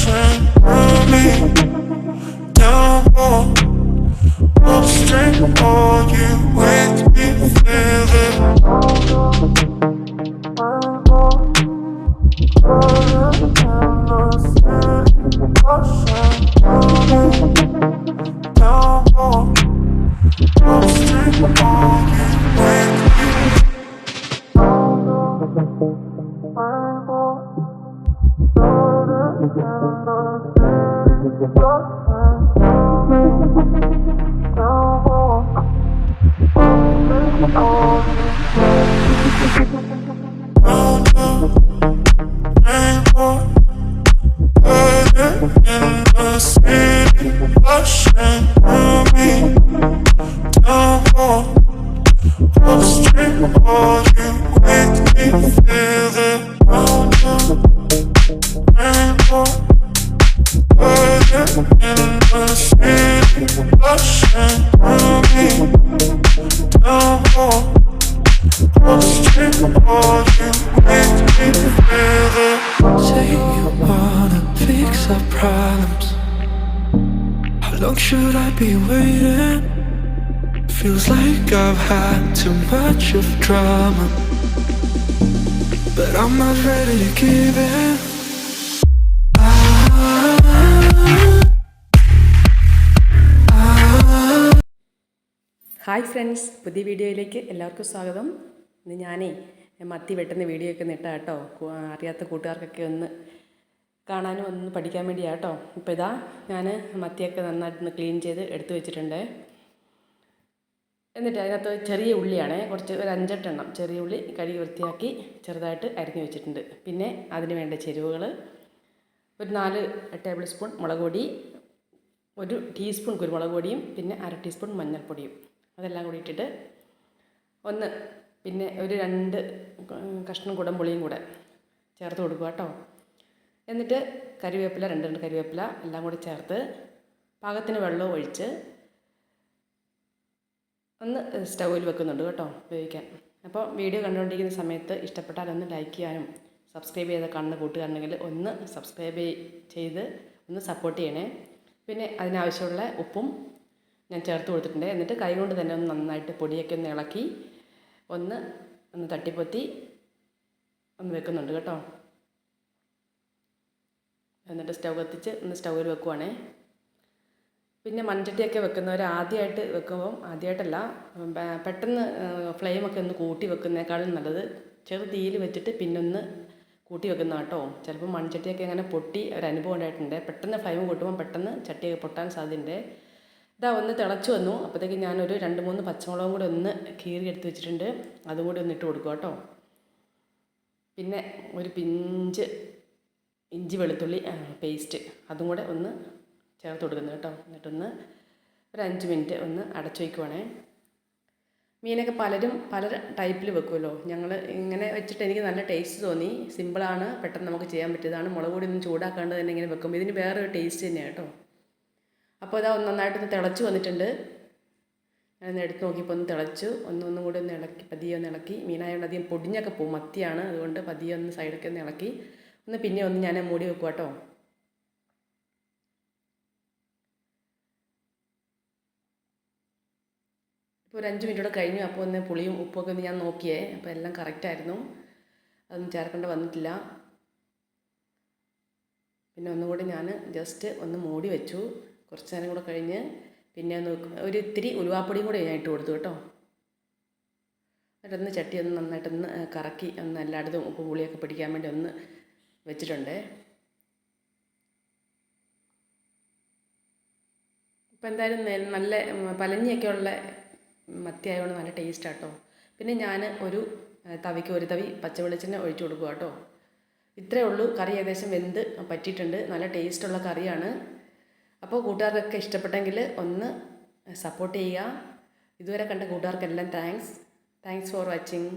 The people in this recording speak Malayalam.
ocean Much of drama. But I'm not ready to give in. Hi friends പുതിയ വീഡിയോയിലേക്ക് എല്ലാവർക്കും സ്വാഗതം. ഇന്ന് ഞാനേ മത്തി വെട്ടുന്ന വീഡിയോ ഒക്കെ നിട്ടാ കേട്ടോ. അറിയാത്ത കൂട്ടുകാർക്കൊക്കെ ഒന്ന് കാണാനും ഒന്ന് പഠിക്കാൻ വേണ്ടിയാ കേട്ടോ. ഇപ്പോൾ ഇതാ ഞാൻ മത്തിയൊക്കെ നന്നായിട്ടൊന്ന് ക്ലീൻ ചെയ്ത് എടുത്തു വെച്ചിട്ടുണ്ട്. എന്നിട്ട് അതിനകത്ത് ചെറിയ ഉള്ളിയാണ്. കുറച്ച് ഒരു അഞ്ചെട്ടെണ്ണം ചെറിയ ഉള്ളി കഴുകി വൃത്തിയാക്കി ചെറുതായിട്ട് അരിഞ്ഞു വെച്ചിട്ടുണ്ട്. പിന്നെ അതിന് വേണ്ട ചേരുവകൾ ഒരു നാല് ടേബിൾ സ്പൂൺ മുളക് പൊടി ഒരു ടീസ്പൂൺ കുരുമുളക് പൊടിയും പിന്നെ അര ടീസ്പൂൺ മഞ്ഞൾപ്പൊടിയും. അതെല്ലാം കൂടി ഇട്ടിട്ട് ഒന്ന് പിന്നെ ഒരു രണ്ട് കഷ്ണം കുടംപുളിയും കൂടെ ചേർത്ത് കൊടുക്കുക കേട്ടോ. എന്നിട്ട് കരിവേപ്പില രണ്ട് രണ്ട് കരിവേപ്പില എല്ലാം കൂടി ചേർത്ത് പാകത്തിന് വെള്ളവും ഒഴിച്ച് ഒന്ന് സ്റ്റൗവിൽ വെക്കുന്നുണ്ട് കേട്ടോ ഉപയോഗിക്കാൻ. അപ്പോൾ വീഡിയോ കണ്ടുകൊണ്ടിരിക്കുന്ന സമയത്ത് ഇഷ്ടപ്പെട്ടാൽ ഒന്ന് ലൈക്ക് ചെയ്യാനും സബ്സ്ക്രൈബ് ചെയ്ത കണ്ണ് കൂട്ടുകാരുണ്ടെങ്കിൽ ഒന്ന് സബ്സ്ക്രൈബ് ചെയ്ത് ഒന്ന് സപ്പോർട്ട് ചെയ്യണേ. പിന്നെ അതിനാവശ്യമുള്ള ഉപ്പും ഞാൻ ചേർത്ത് കൊടുത്തിട്ടുണ്ട്. എന്നിട്ട് കൈ കൊണ്ട് തന്നെ ഒന്ന് നന്നായിട്ട് പൊടിയൊക്കെ ഒന്ന് ഇളക്കി ഒന്ന് ഒന്ന് തട്ടിപ്പൊത്തി ഒന്ന് വെക്കുന്നുണ്ട് കേട്ടോ. എന്നിട്ട് സ്റ്റൗ കത്തിച്ച് ഒന്ന് സ്റ്റൗവിൽ വെക്കുവാണേ. പിന്നെ മൺചട്ടിയൊക്കെ വെക്കുന്നവർ ആദ്യമായിട്ട് വെക്കുമ്പം ആദ്യമായിട്ടല്ല പെട്ടെന്ന് ഫ്ലെയിമൊക്കെ ഒന്ന് കൂട്ടി വെക്കുന്നേക്കാളും നല്ലത്. ചെറു തീയിൽ വെച്ചിട്ട് പിന്നൊന്ന് കൂട്ടി വെക്കുന്ന കേട്ടോ. ചിലപ്പോൾ മൺചട്ടിയൊക്കെ അങ്ങനെ പൊട്ടി ഒരു അനുഭവം ഉണ്ടായിട്ടുണ്ട്. പെട്ടെന്ന് ഫ്ലെയിം കൂട്ടുമ്പോൾ പെട്ടെന്ന് ചട്ടിയൊക്കെ പൊട്ടാൻ സാധ്യതയുണ്ട്. ഇതാ ഒന്ന് തിളച്ച് വന്നു. അപ്പോഴത്തേക്ക് ഞാനൊരു രണ്ട് മൂന്ന് പച്ചമുളകും കൂടി ഒന്ന് കീറി എടുത്ത് വെച്ചിട്ടുണ്ട്. അതും കൂടി ഒന്ന് ഇട്ട് കൊടുക്കുക കേട്ടോ. പിന്നെ ഒരു പിഞ്ച് ഇഞ്ചി വെളുത്തുള്ളി പേസ്റ്റ് അതും കൂടെ ഒന്ന് ചേർത്ത് കൊടുക്കുന്നു കേട്ടോ. എന്നിട്ടൊന്ന് ഒരു അഞ്ച് മിനിറ്റ് ഒന്ന് അടച്ചു വയ്ക്കുവാണേ. മീനൊക്കെ പലരും പല ടൈപ്പിൽ വെക്കുമല്ലോ. ഞങ്ങൾ ഇങ്ങനെ വെച്ചിട്ട് എനിക്ക് നല്ല ടേസ്റ്റ് തോന്നി. സിമ്പിളാണ് പെട്ടെന്ന് നമുക്ക് ചെയ്യാൻ പറ്റിയതാണ്. മുളക് പൊടി ഒന്നും ചൂടാക്കാണ്ട് തന്നെ ഇങ്ങനെ വെക്കുമ്പോൾ ഇതിന് വേറൊരു ടേസ്റ്റ് തന്നെയാണ് കേട്ടോ. അപ്പോൾ ഇതാ നന്നായിട്ടൊന്ന് തിളച്ച് വന്നിട്ടുണ്ട്. ഞാനൊന്ന് എടുത്ത് നോക്കിയപ്പോൾ ഒന്ന് തിളച്ചു. ഒന്നൊന്നും കൂടി ഒന്ന് ഇളക്കി പതിയെ ഒന്ന് ഇളക്കി. മീനായതുകൊണ്ട് അധികം പൊടിഞ്ഞൊക്കെ പോകും മത്തിയാണ്. അതുകൊണ്ട് പതിയെ ഒന്ന് സൈഡൊക്കെ ഒന്ന് ഇളക്കി. ഒന്ന് പിന്നെ ഒന്ന് ഞാൻ മൂടി വെക്കുക കേട്ടോ. ഇപ്പോൾ ഒരു അഞ്ച് മിനിറ്റ് കൂടെ കഴിഞ്ഞു. അപ്പോൾ ഒന്ന് പുളിയും ഉപ്പൊക്കെ ഒന്ന് ഞാൻ നോക്കിയേ. അപ്പോൾ എല്ലാം കറക്റ്റായിരുന്നു അതൊന്നും ചേർക്കേണ്ട വന്നിട്ടില്ല. പിന്നെ ഒന്നുകൂടി ഞാൻ ജസ്റ്റ് ഒന്ന് മൂടി വെച്ചു. കുറച്ച് നേരം കൂടെ കഴിഞ്ഞ് പിന്നെ ഒന്ന് ഒരു ഇത്തിരി ഉലുവാപ്പൊടിയും കൂടെ ഞാൻ കൊടുത്തു കേട്ടോ. എന്നിട്ടൊന്ന് ചട്ടി ഒന്ന് നന്നായിട്ടൊന്ന് കറക്കി ഒന്ന് എല്ലായിടത്തും ഉപ്പ് പുളിയൊക്കെ പിടിക്കാൻ വേണ്ടി ഒന്ന് വെച്ചിട്ടുണ്ട്. ഇപ്പം എന്തായാലും നല്ല പലഞ്ഞിയൊക്കെ ഉള്ള മത്തി ആയതുകൊണ്ട് നല്ല ടേസ്റ്റ് ആട്ടോ പിന്നെ ഞാൻ ഒരു തവിക്ക് ഒരു തവി പച്ചവെളിച്ചെണ്ണ ഒഴിച്ചു കൊടുക്കുക കേട്ടോ. ഇത്രയേ ഉള്ളൂ. കറി ഏകദേശം വെന്ത് പറ്റിയിട്ടുണ്ട്. നല്ല ടേസ്റ്റുള്ള കറിയാണ്. അപ്പോൾ കൂട്ടുകാർക്കൊക്കെ ഇഷ്ടപ്പെട്ടെങ്കിൽ ഒന്ന് സപ്പോർട്ട് ചെയ്യുക. ഇതുവരെ കണ്ട കൂട്ടുകാർക്കെല്ലാം താങ്ക്സ് താങ്ക്സ് ഫോർ വാച്ചിങ്